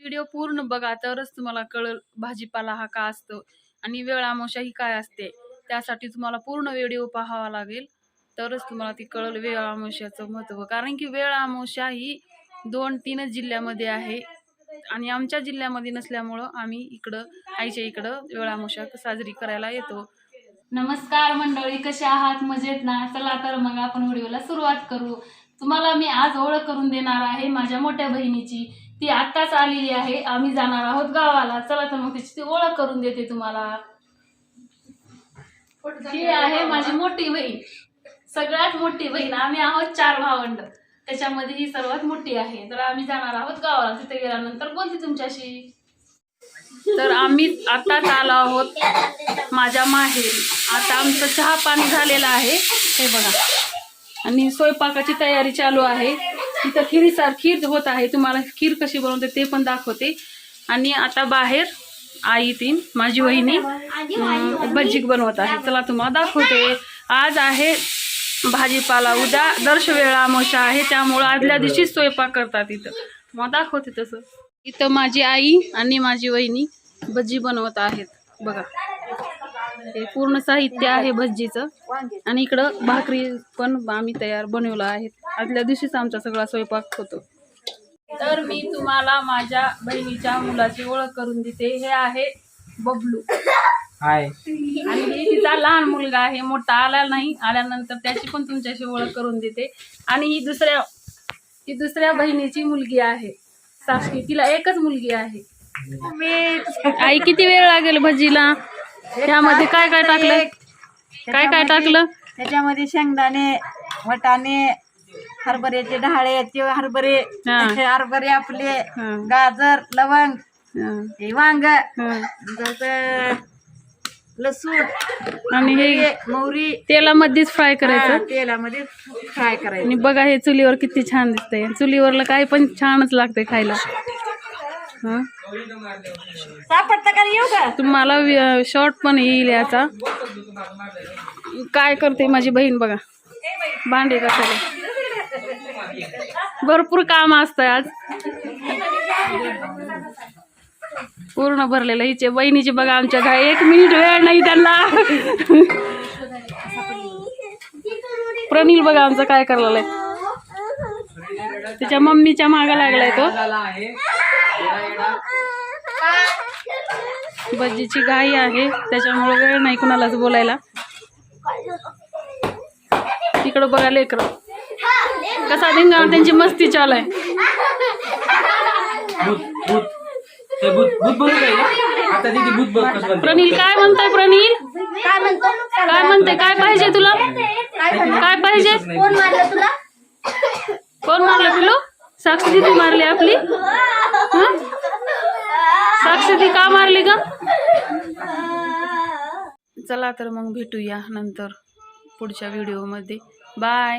Video पूर्ण बघा तरच तुम्हाला कळल भाजीपाला हा का असतो आणि वेळ आमोशा ही काय असते. त्यासाठी तुम्हाला पूर्ण व्हिडिओ पाहावा लागेल. तरच तुम्हाला ती कळल वेळामोशाचं महत्त्व. कारण की वेळ आमोशा ही दोन तीनच जिल्ह्यामध्ये आहे आणि आमच्या जिल्ह्यामध्ये नसल्यामुळं आम्ही इकडं आईच्या इकडं वेळ आमोशा साजरी करायला येतो. नमस्कार मंडळी कसे आहात? मजेत ना? चला तर मग आपण व्हिडिओला सुरुवात करू. तुम्हाला मी आज ओळख करून देणार आहे माझ्या मोठ्या बहिणीची. ती आत्ताच आलेली आहे. आम्ही जाणार आहोत गावाला. चला तर मग तिची ती ओळख करून देते तुम्हाला. ही आहे माझी मोठी बहीण. सगळ्यात मोठी बहीण. आम्ही आहोत चार भावंड. त्याच्यामध्ये ही सर्वात मोठी आहे. तर आम्ही जाणार आहोत गावाला. तिथे गेल्यानंतर बोलते तुमच्याशी. तर आम्ही आताच आलो आहोत माझ्या माहेरी. आता आमचं चहा पाणी झालेलं आहे. हे बघा. आणि स्वयंपाकाची तयारी चालू आहे. इथं खिरीसार खीर होत आहे तुम्हाला खीर कशी बनवते ते पण दाखवते. आणि आता बाहेर आई तीन माझी वहिनी अं, भजी बनवत आहे. चला तुम्हाला दाखवते. आज आहे भाजीपाला. उद्या दर्श वेळा अमावस्या आहे त्यामुळं आदल्या दिवशीच स्वयंपाक करतात इथं. मग दाखवते तसं. इथं माझी आई आणि माझी वहिनी भजी बनवत आहेत. बघा. हे पूर्ण साहित्य आहे भजीचं आणि इकडं भाकरी पण आम्ही तयार बनवलं आहेत. आदल्या दिवशीच आमचा सगळा स्वयंपाक होतो. तर मी तुम्हाला माझ्या बहिणीच्या मुलाची ओळख करून देते. हे आहे बबलू. हाय. आणि हे तिचा लहान मुलगा आहे मोठा आला नाही आल्यानंतर त्याची पण तुमच्याशी ओळख करून देते. आणि ही दुसऱ्या ही दुसऱ्या बहिणीची मुलगी आहे. साक्षी तिला एकच मुलगी आहे. आई किती वेळ लागेल भजीला? त्यामध्ये काय काय टाकलं? काय काय टाकलं? त्याच्यामध्ये शेंगदाणे वटाणे हरभऱ्याचे ढाळे ते हरभरे हा. हरभरे आपले हा. गाजर लवंग हं, हे वांग हं. जसं लसूण आणि हे हे मोहरी. तेलामध्येच फ्राय हा, करायचं तेलामध्ये फ्राय करायचं. आणि बघा हे चुलीवर किती छान दिसतंय. चुलीवरलं काही पण छानच लागतंय खायला. हं. सापडतं का येऊ का तुम्हाला शॉर्ट पण येईल याचा. काय करते माझी बहीण बघा. भांडे कशाला भरपूर काम असतंय आज. पूर्ण भरलेलं हिचे. बहिणीचे बघा आमच्या घाई एक मिनिट वेळ नाही त्यांना. प्रनिल बघा आमचं काय करायला त्याच्या मम्मीच्या मागा लागलाय तो. बज्जीची गाई आहे. त्याच्यामुळे वेळ नाही कुणालाच बोलायला. तिकडं बघा लेकर. कसा धिंगा त्यांची मस्ती चालू आहे. भूत भूत. ते भूत भूत बनू काय बनतं. प्रनिल काय म्हणताय प्रनिल? काय म्हणते? काय पाहिजे तुला? काय पाहिजे? कोण मारलं पिलो साक्षी दिदी मारली आपली. हं? साक्षी दी का मारली का चला तर मग भेटूया नंतर पुढच्या व्हिडिओमध्ये बाय